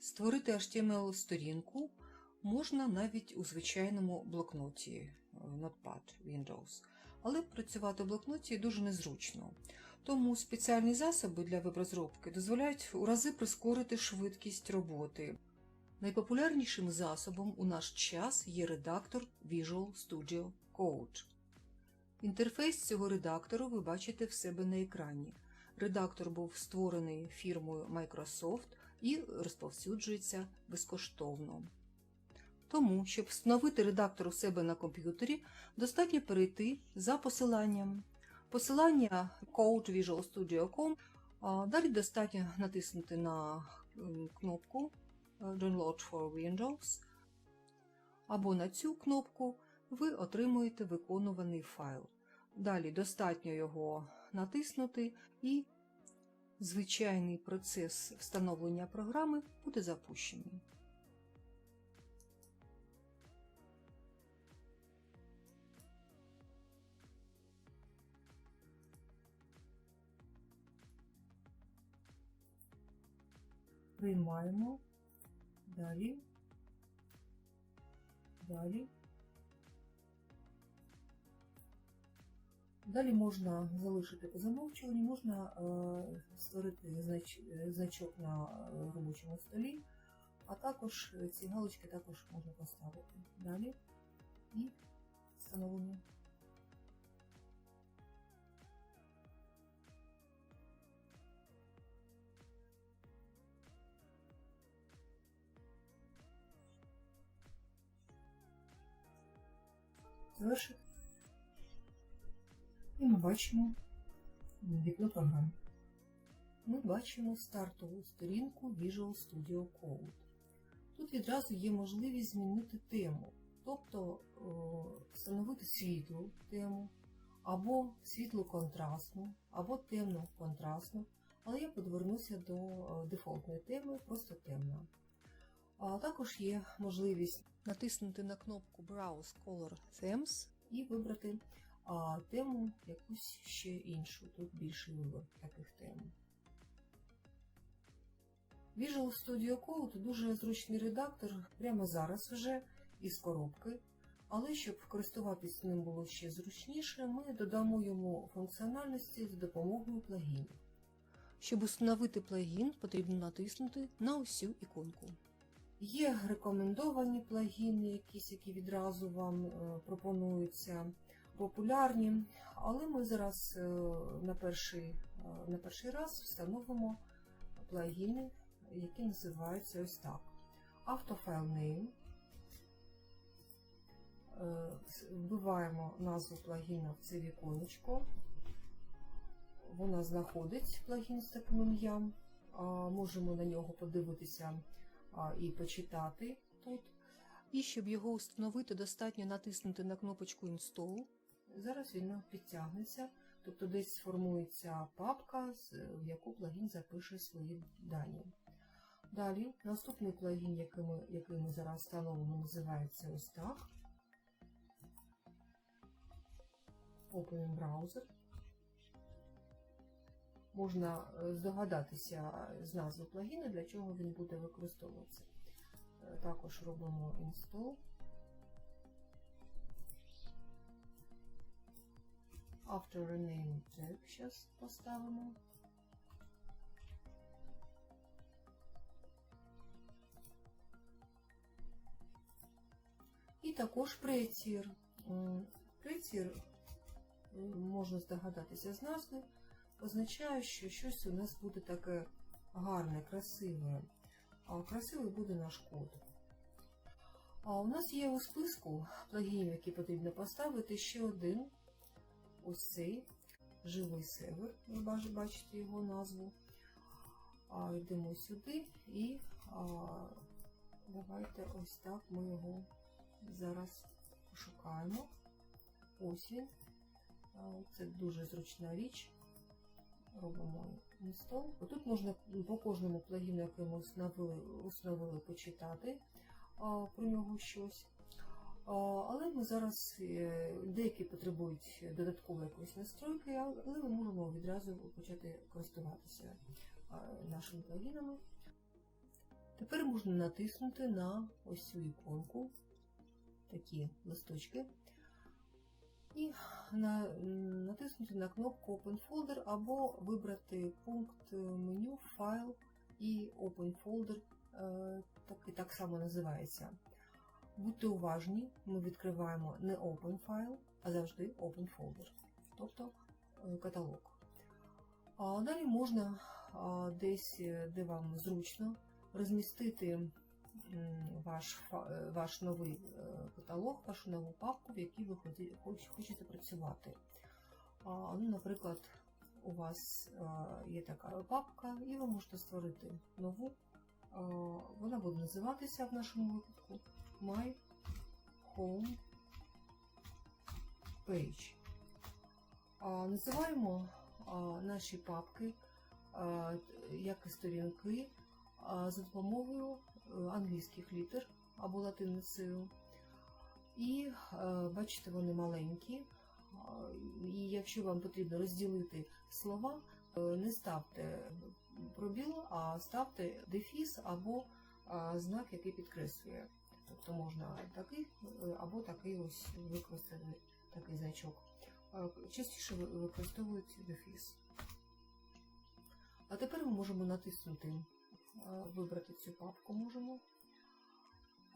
Створити HTML-сторінку можна навіть у звичайному блокноті е, Notepad Windows, але працювати в блокноті дуже незручно. Тому спеціальні засоби для веб-розробки дозволяють у рази прискорити швидкість роботи. Найпопулярнішим засобом у наш час є редактор Visual Studio Code. Інтерфейс цього редактору ви бачите в себе на екрані. Редактор був створений фірмою Microsoft і розповсюджується безкоштовно. Тому, щоб встановити редактор у себе на комп'ютері, достатньо перейти за посиланням. Посилання codevisualstudio.com, а далі достатньо натиснути на кнопку е, Download for Windows, або на цю кнопку ви отримуєте виконуваний файл. Далі достатньо його натиснути і звичайний процес встановлення програми буде запущений. Приймаємо. Далі. Далі. Далі можна залишити по замовчуванню, можна е, створити знач, е, значок на е, робочому столі, а також е, ці галочки також можна поставити. Далі і встановлення. Завершити. І ми бачимо вікно програми. Ми бачимо стартову сторінку Visual Studio Code. Тут відразу є можливість змінити тему, тобто встановити світлу тему, або світлу контрастну, або темну контрастну, але я подвернуся до е, дефолтної теми, просто темна. А також є можливість натиснути на кнопку Browse Color Themes і вибрати а тему якусь ще іншу. Тут більший вибір таких тем. Visual Studio Code дуже зручний редактор прямо зараз вже із коробки. Але щоб користуватись ним було ще зручніше, ми додамо йому функціональності за допомогою плагінів. Щоб установити плагін, потрібно натиснути на цю іконку. Є рекомендовані плагіни, якісь, які відразу вам е, пропонуються популярні, але ми зараз е, на перший, е, на перший раз встановимо плагіни, які називаються ось так. Автофайл name. Е, Вбиваємо назву плагіна в це віконечко. Вона знаходить плагін з таким ім'ям. Можемо на нього подивитися і почитати тут. І щоб його встановити, достатньо натиснути на кнопочку Install. Зараз він підтягнеться, тобто десь сформується папка, в яку плагін запише свої дані. Далі, наступний плагін, який ми, який ми зараз встановимо, називається ось так. Open Browser. Можна е, здогадатися з назви плагіна, для чого він буде використовуватися. Е, Також робимо install. After rename tag зараз поставимо. І також прецір. Прецір, можна здогадатися з назви, означає, що щось у нас буде таке гарне, красиве. А красивий буде наш код. А у нас є у списку плагінів, які потрібно поставити, ще один ось цей живий сервер. Ви бачите- його назву. А, йдемо сюди і а, давайте ось так ми його зараз пошукаємо. Ось він. Це дуже зручна річ. Робимо install. Тут можна по кожному плагіну, який ми установили, почитати про нього щось. Але ми зараз е, деякі потребують додаткової якоїсь настройки, але ми можемо відразу почати користуватися нашими плагінами. Тепер можна натиснути на ось цю іконку, такі листочки, і на, натиснути на кнопку Open Folder або вибрати пункт е, меню Файл і Open Folder, е, так, і так само називається. Будьте уважні, ми відкриваємо не Open File, а завжди Open Folder, тобто е, каталог. Далі можна десь, е, де вам зручно, розмістити ваш, е, ваш новий каталог, вашу нову папку, в якій ви хочете працювати. Ну, наприклад, у вас є така папка, і ви можете створити нову. Вона буде називатися в нашому випадку My Home Page. А, Називаємо а, наші папки а, як і сторінки а, за допомогою е, англійських літер або латиницею. І е, бачите, вони маленькі. А, І якщо вам потрібно розділити слова, е, не ставте пробіл, а ставте дефіс або а, знак, який підкреслює. Тобто можна такий е, або такий ось використати такий значок. Частіше використовують дефіс. А тепер ми можемо натиснути, е, вибрати цю папку можемо.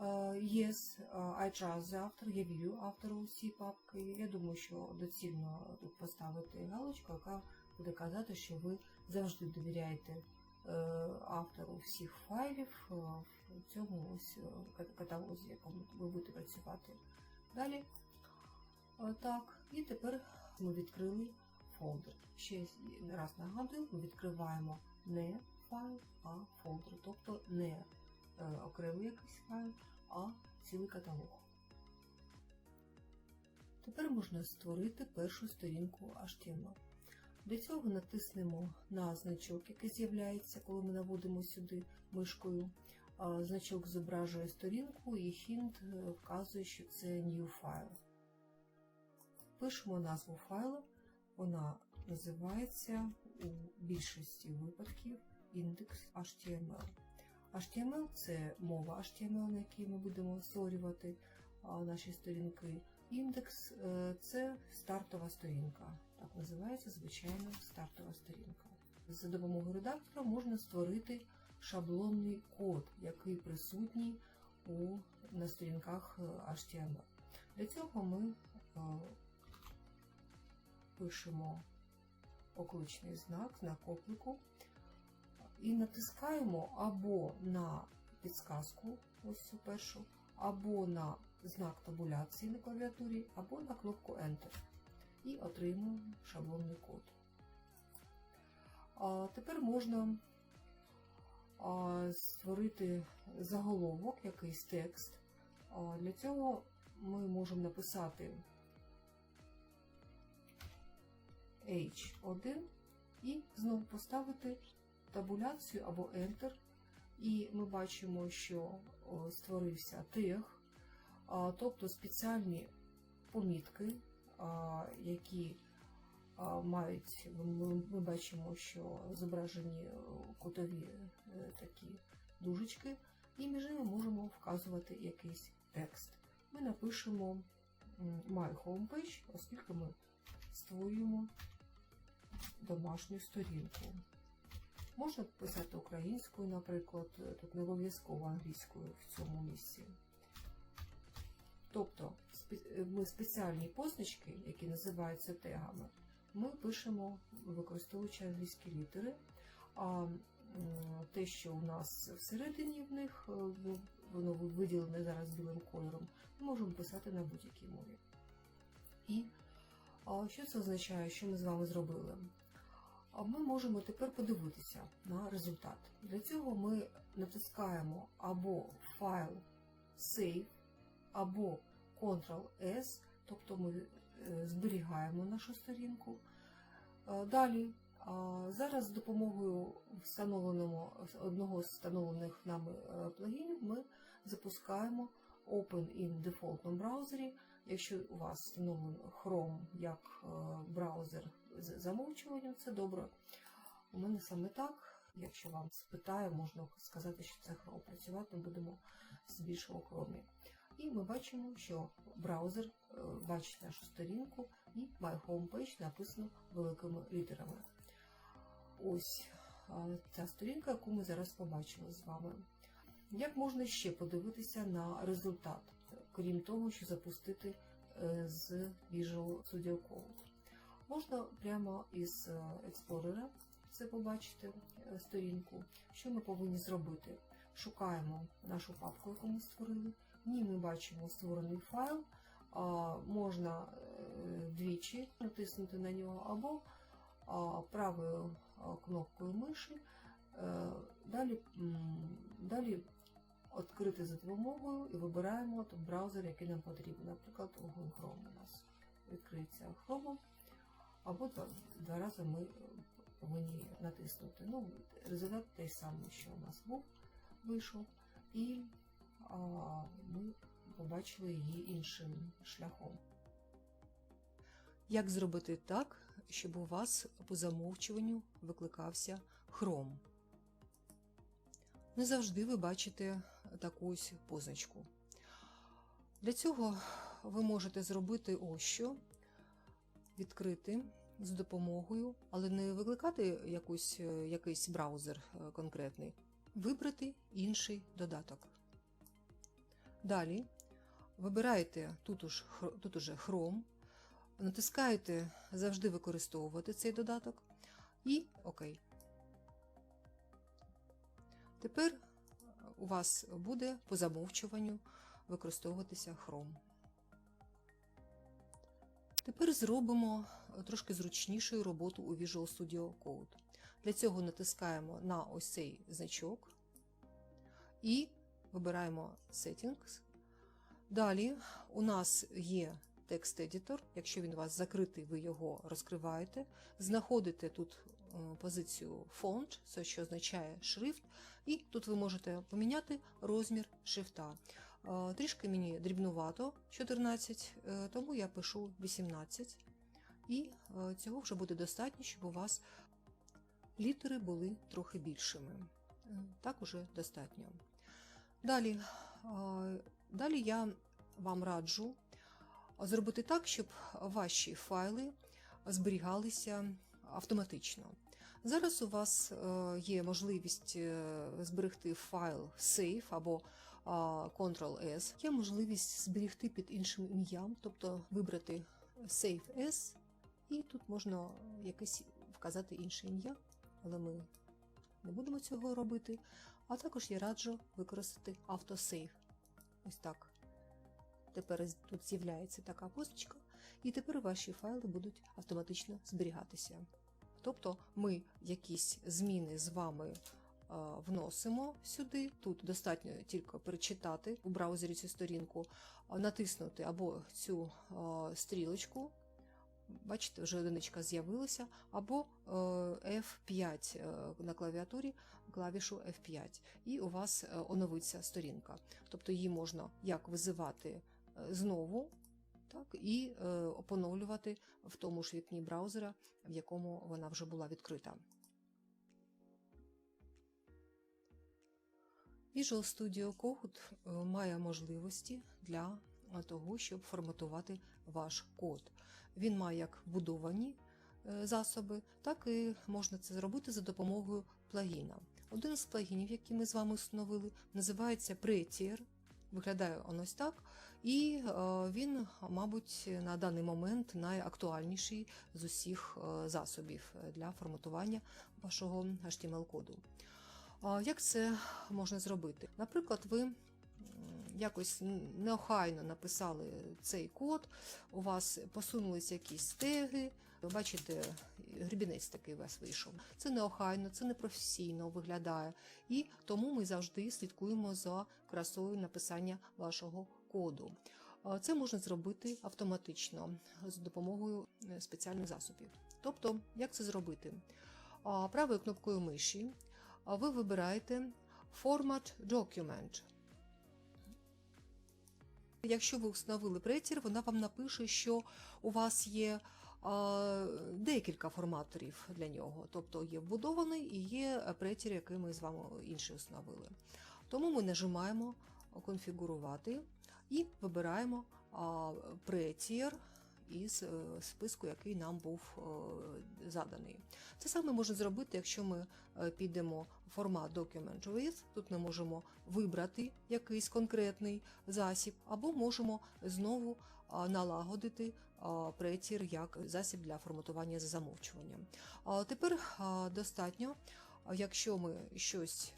Е, Yes, I trust the author, я вірю автору цієї папки. Я думаю, що доцільно тут поставити галочку, яка буде казати, що ви завжди довіряєте автору всіх файлів е, в цьому ось кат- каталозі, якому ви будете працювати. Далі. Так, і тепер ми відкрили фолдер. Ще раз нагадую, ми відкриваємо не файл, а фолдер, тобто не окремий якийсь файл, а цілий каталог. Тепер можна створити першу сторінку HTML. Для цього натиснемо на значок, який з'являється, коли ми наводимо сюди мишкою. Значок зображує сторінку і хінт е, вказує, що це new file. Пишемо назву файлу, вона називається у більшості випадків index.html. HTML це мова HTML, на якій ми будемо створювати наші сторінки. Індекс е, це стартова сторінка. Так називається звичайна стартова сторінка. За допомогою редактора можна створити шаблонний код, який присутній у, на сторінках е, HTML. Для цього ми е, пишемо окличний знак, знак оклику і натискаємо або на підсказку, ось цю першу, або на знак табуляції на клавіатурі, або на кнопку Enter. І отримуємо шаблонний код. А тепер можна створити заголовок, якийсь текст. Для цього ми можемо написати H1 і знову поставити табуляцію або Enter. І ми бачимо, що створився тег, тобто спеціальні помітки, які мають, ми, бачимо, що зображені е, кутові е, такі дужечки, і між ними можемо вказувати якийсь текст. Ми напишемо My Homepage, оскільки ми створюємо домашню сторінку. Можна писати українською, наприклад, тут не обов'язково англійською в цьому місці. Тобто ми спеціальні позначки, які називаються тегами, ми пишемо, використовуючи англійські літери. А те, що у нас всередині в них, е, воно виділене зараз білим кольором, ми можемо писати на будь-якій мові. І що це означає, що ми з вами зробили? Ми можемо тепер подивитися на результат. Для цього ми натискаємо або файл Save, або Ctrl-S, тобто ми е, зберігаємо нашу сторінку. Е, Далі, зараз з допомогою встановленого, одного з встановлених нами е, плагінів ми запускаємо Open in дефолтному браузері. Якщо у вас встановлений Chrome як е, браузер з замовчуванням, це добре. У мене саме так. Якщо вам спитаю, можна сказати, що це Chrome. Працювати ми будемо здебільшого в Chrome. І ми бачимо, що браузер е, бачить нашу сторінку і My Homepage написано великими літерами. Ось е, ця сторінка, яку ми зараз побачили з вами. Як можна ще подивитися на результат, крім того, що запустити е, з Visual Studio Code? Можна прямо із е, Explorer це побачити е, сторінку. Що ми повинні зробити? Шукаємо нашу папку, яку ми створили. В ній ми бачимо створений файл. Можна е, двічі натиснути на нього або правою кнопкою миші. Е, Далі, далі відкрити за допомогою і вибираємо той браузер, який нам потрібен. Наприклад, Google Chrome у нас відкриється Chrome, або два, рази ми повинні натиснути. Ну, результат той самий, що у нас був, вийшов, і ми побачили її іншим шляхом. Як зробити так, щоб у вас по замовчуванню викликався Chrome? Не завжди ви бачите такусь позначку. Для цього ви можете зробити ось що, відкрити з допомогою, але не викликати якусь, якийсь браузер е, конкретний, вибрати інший додаток. Далі вибираєте тут, уж, тут уже Chrome, натискаєте завжди використовувати цей додаток і ОК. Тепер у вас буде по замовчуванню використовуватися Chrome. Тепер зробимо трошки зручнішою роботу у Visual Studio Code. Для цього натискаємо на ось цей значок і вибираємо Settings. Далі у нас є текст-едітор. Якщо він у вас закритий, ви його розкриваєте. Знаходите тут е, позицію Font, це що означає шрифт, і тут ви можете поміняти розмір шрифта. Е, Трішки мені дрібнувато 14, е, тому я пишу 18. І цього вже буде достатньо, щоб у вас літери були трохи більшими. Так уже достатньо. Далі, далі я вам раджу зробити так, щоб ваші файли зберігалися автоматично. Зараз у вас е, є можливість е, зберегти файл Save або Ctrl-S. Є можливість зберегти під іншим ім'ям, тобто вибрати Save As, і тут можна якесь вказати інше ім'я, але ми не будемо цього робити. А також я раджу використати автосейв. Ось так. Тепер тут з'являється така позначка, і тепер ваші файли будуть автоматично зберігатися. Тобто ми якісь зміни з вами е, вносимо сюди. Тут достатньо тільки перечитати у браузері цю сторінку, натиснути або цю е, стрілочку. Бачите, вже одиничка з'явилася, або е, F5 е, на клавіатурі клавішу F5, і у вас е, оновиться сторінка. Тобто її можна як визивати знову, так, і е, поновлювати в тому ж вікні браузера, в якому вона вже була відкрита. Visual Studio Code має можливості для того, щоб форматувати ваш код. Він має як будовані е, засоби, так і можна це зробити за допомогою плагіна. Один з плагінів, який ми з вами встановили, називається Prettier. Виглядає он ось так, і е, він, мабуть, на даний момент найактуальніший з усіх е, засобів для форматування вашого HTML-коду. Як це можна зробити? Наприклад, ви якось неохайно написали цей код, у вас посунулися якісь теги, ви бачите, грібінець такий у вас вийшов. Це неохайно, це непрофесійно виглядає. І тому ми завжди слідкуємо за красою написання вашого коду. Це можна зробити автоматично з допомогою е, спеціальних засобів. Тобто, як це зробити? Правою кнопкою миші ви вибираєте Format Document. Якщо ви встановили претір, вона вам напише, що у вас є декілька форматорів для нього. Тобто є вбудований і є претір, який ми з вами інший встановили. Тому ми нажимаємо конфігурувати і вибираємо претір із е, списку, який нам був е, заданий. Це саме можна зробити, якщо ми е, підемо в формат Document with. Тут ми можемо вибрати якийсь конкретний засіб, або можемо знову налагодити претір як засіб для форматування за замовчуванням. Тепер достатньо, якщо ми щось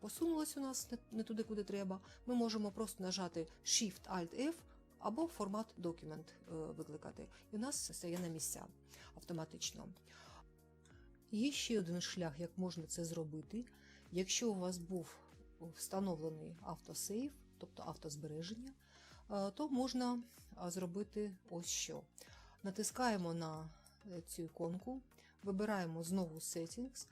посунулось у нас не туди, куди треба, ми можемо просто нажати Shift-Alt-F або формат документ викликати. І у нас стає на місця автоматично. Є ще один шлях, як можна це зробити. Якщо у вас був встановлений автосейв, тобто автозбереження, е, то можна зробити ось що. Натискаємо на е, цю іконку, вибираємо знову Settings, е,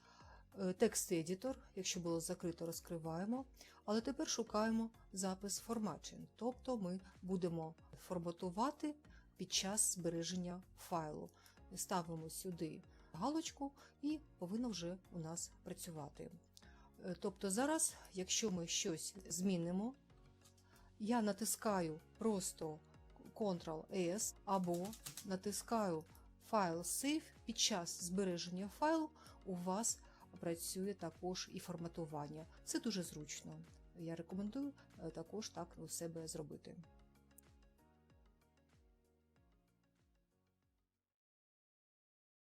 текст Editor, якщо було закрито, розкриваємо. Але тепер шукаємо запис Formatting, тобто ми будемо форматувати під час збереження файлу. Ставимо сюди галочку і повинно вже у нас працювати. Е, Тобто зараз, якщо ми щось змінимо, я натискаю просто Ctrl-S або натискаю файл Save, під час збереження файлу у вас працює також і форматування. Це дуже зручно. Я рекомендую е, також так у себе зробити.